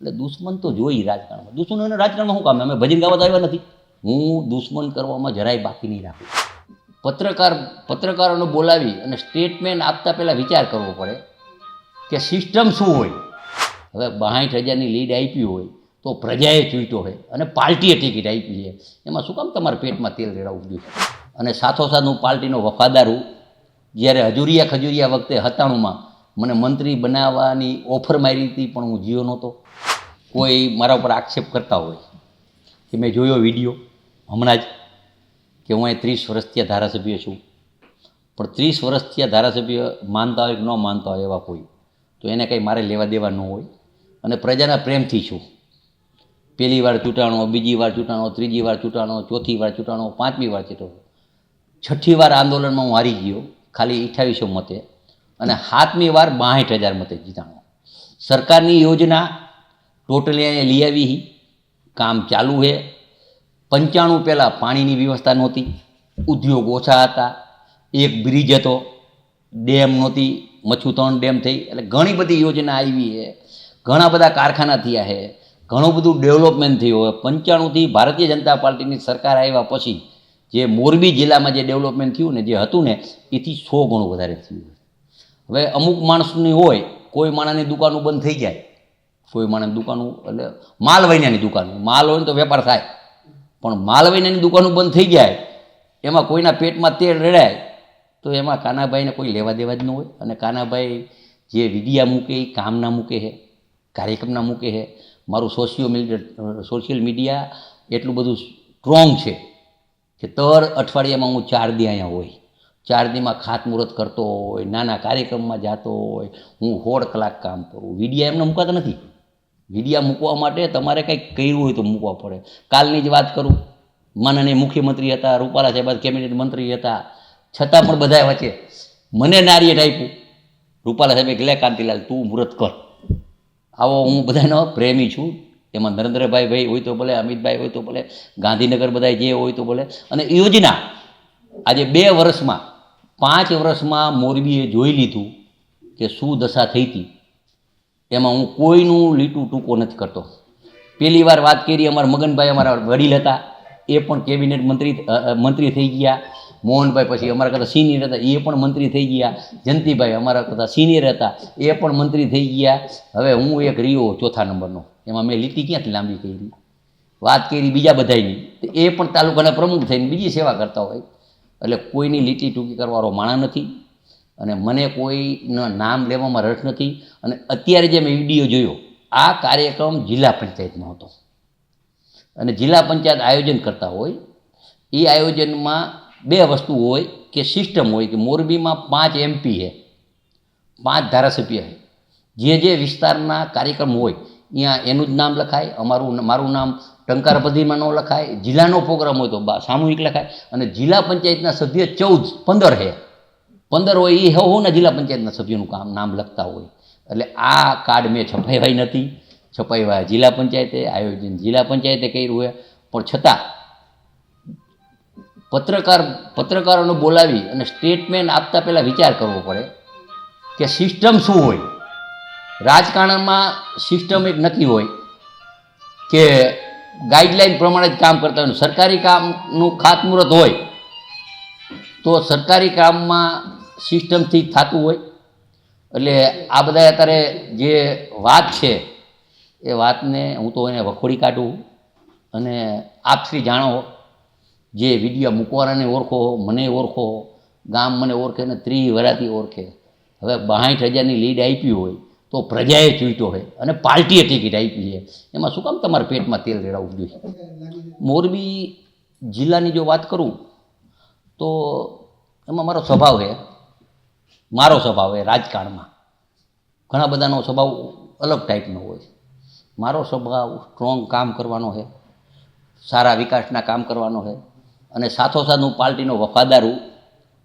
એટલે દુશ્મન તો જોઈ રાજકારણમાં. દુશ્મનોને રાજકારણમાં શું કામ? અમે ભજન ગાવા આવ્યા નથી. હું દુશ્મન કરવામાં જરાય બાકી નહીં રાખું. પત્રકાર, પત્રકારોને બોલાવી અને સ્ટેટમેન્ટ આપતા પહેલાં વિચાર કરવો પડે કે સિસ્ટમ શું હોય? હવે બાસઠ હજારની લીડ આપી હોય તો પ્રજાએ ચૂંટ્યો હોય અને પાર્ટીએ ટિકિટ આપી છે. એમાં શું કામ? તમારા પેટમાં તેલ રેડાવવું જોઈએ અને સાથોસાથ હું પાર્ટીનો વફાદાર હું. જ્યારે હજુરિયા ખજુરિયા વખતે હતાણુંમાં મને મંત્રી બનાવવાની ઓફર મારી હતી પણ હું જીઓ નહોતો. કોઈ મારા ઉપર આક્ષેપ કરતા હોય. કે મેં જોયો વીડિયો હમણાં જ કે હું અહીં ત્રીસ વર્ષથી ધારાસભ્ય છું. પણ ત્રીસ વર્ષથી ધારાસભ્ય માનતા હોય કે ન માનતા હોય એવા કોઈ, તો એને કંઈ મારે લેવા દેવા ન હોય. અને પ્રજાના પ્રેમથી છું. પહેલી વાર ચૂંટાણો, બીજી વાર ચૂંટાણો, ત્રીજી વાર ચૂંટાણો, ચોથી વાર ચૂંટાણો, પાંચમી વાર ચૂંટાણો. છઠ્ઠી વાર આંદોલનમાં હું હારી ગયો, ખાલી અઠ્યાવીસો મતે. અને સાતમી વાર બાસઠ હજાર મતે જીતાણો. સરકારની યોજના ટોટલી અહીંયા લઈ આવી. કામ ચાલુ છે પંચાણું પહેલાં પાણીની વ્યવસ્થા નહોતી. ઉદ્યોગ ઓછા હતા. એક બ્રિજ હતો. ડેમ નહોતી. મચ્છુતણ ડેમ થઈ. એટલે ઘણી બધી યોજના આવી છે ઘણા બધા કારખાના થયા છે ઘણું બધું ડેવલપમેન્ટ થયું હવે પંચાણુંથી ભારતીય જનતા પાર્ટીની સરકાર આવ્યા પછી જે મોરબી જિલ્લામાં જે ડેવલપમેન્ટ થયું ને જે હતું ને, એથી સો ગણું વધારે થયું હવે અમુક માણસની હોય, કોઈ માણસની દુકાનો બંધ થઈ જાય. કોઈ માણસ દુકાનો, એટલે માલ વૈન્યાની દુકાનો. માલ હોય ને તો વેપાર થાય. પણ માલ વૈનાની દુકાનો બંધ થઈ જાય, એમાં કોઈના પેટમાં તેલ રેડાય, તો એમાં કાનાભાઈને કોઈ લેવા દેવા જ ન હોય. અને કાનાભાઈ જે વિડિયા મૂકે એ કામના મૂકે છે, કાર્યક્રમના મૂકે છે, મારું સોશિયો મીડિયા સોશિયલ મીડિયા એટલું બધું સ્ટ્રોંગ છે કે દર અઠવાડિયામાં હું ચાર દી અહીંયા હોય. ચાર દીમાં ખાતમુહૂર્ત કરતો હોય, નાના કાર્યક્રમમાં જતો હોય, હું સોળ કલાક કામ કરું. વિડિયા એમને મૂકાતા નથી. વિડિયા મૂકવા માટે તમારે કંઈક કર્યું હોય તો મૂકવા પડે. કાલની જ વાત કરું. માનનીય મુખ્યમંત્રી હતા, રૂપાલા સાહેબ કેબિનેટ મંત્રી હતા. છતાં પણ બધા વચ્ચે મને નારીએ આપ્યું રૂપાલા સાહેબે ગલે કાંતિલાલ, તું મુહૂર્ત કર. આવો હું બધાનો પ્રેમી છું. એમાં નરેન્દ્રભાઈ ભાઈ હોય તો ભલે, અમિતભાઈ હોય તો ભલે, ગાંધીનગર બધા જે હોય તો ભલે. અને યોજના આજે બે વર્ષમાં, પાંચ વર્ષમાં મોરબીએ જોઈ લીધું કે શું દશા થઈ હતી. એમાં હું કોઈનું લીટું ટૂંકો નથી કરતો. પહેલી વાર વાત કરી, અમારા મગનભાઈ અમારા વડીલ હતા, એ પણ કેબિનેટ મંત્રી મંત્રી થઈ ગયા. મોહનભાઈ પછી અમારા કરતાં સિનિયર હતા, એ પણ મંત્રી થઈ ગયા. જયંતિભાઈ અમારા કરતાં સિનિયર હતા, એ પણ મંત્રી થઈ ગયા. હવે હું એક રહ્યો ચોથા નંબરનો. એમાં મેં લીટી ક્યાંથી લાંબી કરી? વાત કરી બીજા બધાયની. તો એ પણ તાલુકાના પ્રમુખ થઈને બીજી સેવા કરતા હોય. એટલે કોઈની લીટી ટૂંકી કરવાનો માણા નથી. અને મને કોઈના નામ લેવામાં રસ નથી. અને અત્યારે જે મેં વીડિયો જોયો, આ કાર્યક્રમ જિલ્લા પંચાયતનો હતો. અને જિલ્લા પંચાયત આયોજન કરતા હોય, એ આયોજનમાં બે વસ્તુ હોય કે સિસ્ટમ હોય કે મોરબીમાં પાંચ એમપી છે, પાંચ ધારાસભ્ય છે. જે જે વિસ્તારના કાર્યક્રમ હોય ત્યાં એનું જ નામ લખાય, અમારું મારું નામ ટંકાર ન લખાય, જિલ્લાનો પ્રોગ્રામ હોય તો સામૂહિક લખાય. અને જિલ્લા પંચાયતના સભ્ય ચૌદ, પંદર છે. પંદર હોય એ હોના જિલ્લા પંચાયતના સભ્યોનું કામ, નામ લખતા હોય. એટલે આ કાર્ડ મેં છપાવ્યા નથી. છપાવ્યા જિલ્લા પંચાયતે, આયોજન જિલ્લા પંચાયતે કર્યું હોય. પણ છતાં પત્રકાર, પત્રકારોને બોલાવી અને સ્ટેટમેન્ટ આપતા પહેલાં વિચાર કરવો પડે કે સિસ્ટમ શું હોય. રાજકારણમાં સિસ્ટમ એક નક્કી હોય કે ગાઈડલાઈન પ્રમાણે જ કામ કરતા હોય સરકારી કામનું ખાતમુહૂર્ત હોય તો સરકારી કામમાં સિસ્ટમથી થતું હોય. એટલે આ બધા અત્યારે જે વાત છે, એ વાતને હું તો એને વખોડી કાઢું અને આપ શ્રી જાણો જે વીડિયો મૂકવાનાને ઓળખો, મને ઓળખો, ગામ મને ઓળખે ને ત્રી વરાથી ઓળખે. હવે બાસઠ હજારની લીડ આપી હોય તો પ્રજાએ ચૂંટ્યો હોય અને પાર્ટીએ ટિકિટ આપી છે. એમાં શું કામ તમારા પેટમાં તેલ રેડાવવું જોઈએ? મોરબી જિલ્લાની જો વાત કરું તો એમાં મારો સ્વભાવ છે. મારો સ્વભાવ એ રાજકારણમાં. ઘણા બધાનો સ્વભાવ અલગ ટાઈપનો હોય મારો સ્વભાવ સ્ટ્રોંગ કામ કરવાનો છે, સારા વિકાસના કામ કરવાનો છે અને સાથોસાથ હું પાર્ટીનો વફાદાર હું.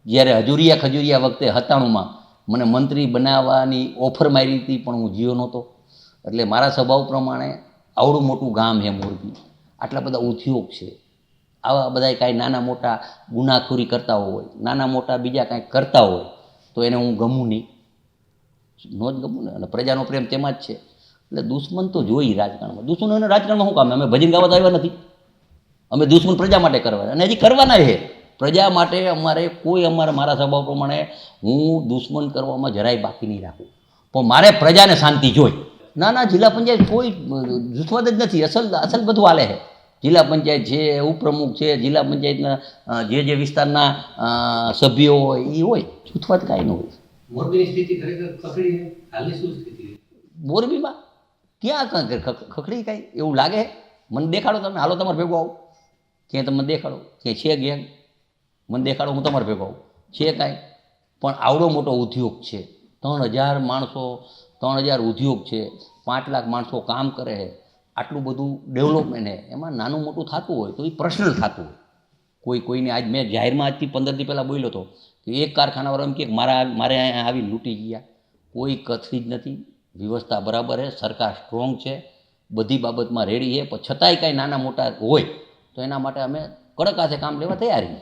જ્યારે હજુરિયા ખજુરિયા વખતે હતાણુંમાં મને મંત્રી બનાવવાની ઓફર મારી હતી પણ હું જીયો નહોતો. એટલે મારા સ્વભાવ પ્રમાણે આવડું મોટું ગામ છે મોરબી. આટલા બધા ઉદ્યોગ છે. આવા બધા કાંઈ નાના મોટા ગુનાખોરી કરતા હોય, નાના મોટા બીજા કાંઈક કરતા હોય તો એને હું ગમું નહીં. નો જ ગમું ને, અને પ્રજાનો પ્રેમ તેમાં જ છે. એટલે દુશ્મન તો જોઈ રાજકારણમાં. દુશ્મન અને રાજકારણમાં શું કામ? અમે ભજન ગાવા આવ્યા નથી. અમે દુશ્મન પ્રજા માટે કરવા. અને હજી કરવાના છે. પ્રજા માટે અમારે કોઈ અમારા, મારા સ્વભાવ પ્રમાણે હું દુશ્મન કરવામાં જરાય બાકી નહીં રાખું. પણ મારે પ્રજાને શાંતિ જોઈ. ના ના જિલ્લા પંચાયત કોઈ જુસ્વાદ જ નથી. અસલ અસલ બધું હાલે છે. જિલ્લા પંચાયત છે ઉપપ્રમુખ છે જિલ્લા પંચાયતના જે જે વિસ્તારના સભ્યો હોય એ હોય. જૂથવાદ કાંઈ ન હોય. મોરબીની સ્થિતિ ખરેખર કફડી હાલની શું સ્થિતિ મોરબીમાં? ક્યાં ખખડી કાંઈ? એવું લાગે મને દેખાડો તમે. હાલો તમારે ભેગો આવો. ક્યાંય તમે દેખાડો. ક્યાંય છે ગેંગ? મને દેખાડો હું તમારે ભેગો આવું. છે કાંઈ? પણ આવડો મોટો ઉદ્યોગ છે. ત્રણ હજાર માણસો ત્રણ હજાર ઉદ્યોગ છે. પાંચ લાખ માણસો કામ કરે છે. આટલું બધું ડેવલપમેન્ટ છે એમાં નાનું મોટું થતું હોય તો એ પર્સનલ થતું હોય. કોઈ કોઈને આજ મેં જાહેરમાં આજથી પંદર દી પહેલાં બોલ્યો હતો કે એક કારખાનાવાળો એમ કે મારા મારે અહીંયા આવી લૂંટી ગયા. કોઈ કથરી જ નથી. વ્યવસ્થા બરાબર છે સરકાર સ્ટ્રોંગ છે. બધી બાબતમાં રેડી છે પણ છતાંય કાંઈ નાના મોટા હોય તો એના માટે અમે કડક હાથે કામ લેવા તૈયાર છીએ.